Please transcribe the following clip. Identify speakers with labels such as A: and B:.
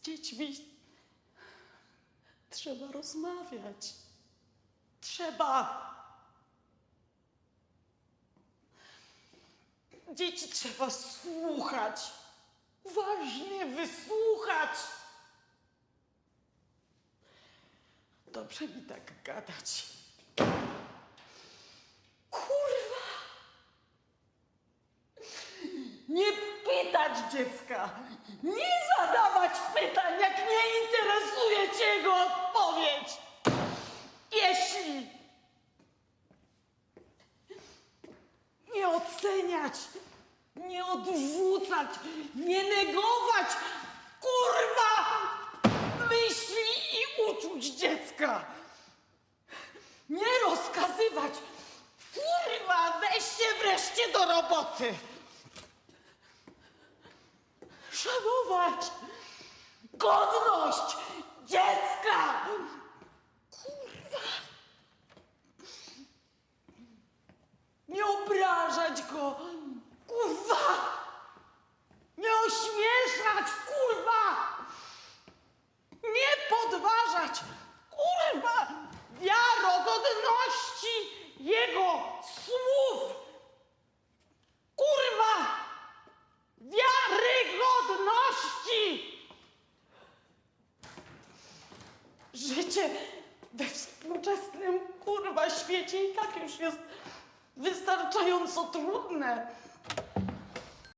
A: Z dziećmi trzeba rozmawiać. Trzeba. Dzieci trzeba słuchać. Uważnie wysłuchać. Dobrze mi tak gadać. Kurwa! Nie pytać dziecka! Nie zadawać pytań, jak nie interesuje cię jego odpowiedź! Jeśli nie oceniać, nie odrzucać, nie negować, kurwa, myśli i uczuć dziecka. Nie rozkazywać. Kurwa, weź się wreszcie do roboty. Szanować godność dziecka. Kurwa. Nie obrażać go. Kurwa. Nie ośmieszać. Kurwa. Nie podważać. Kurwa. Wiarogodności jego słów. Kurwa. Wiarygodności. Życie we współczesnym kurwa świecie i tak już jest wystarczająco trudne.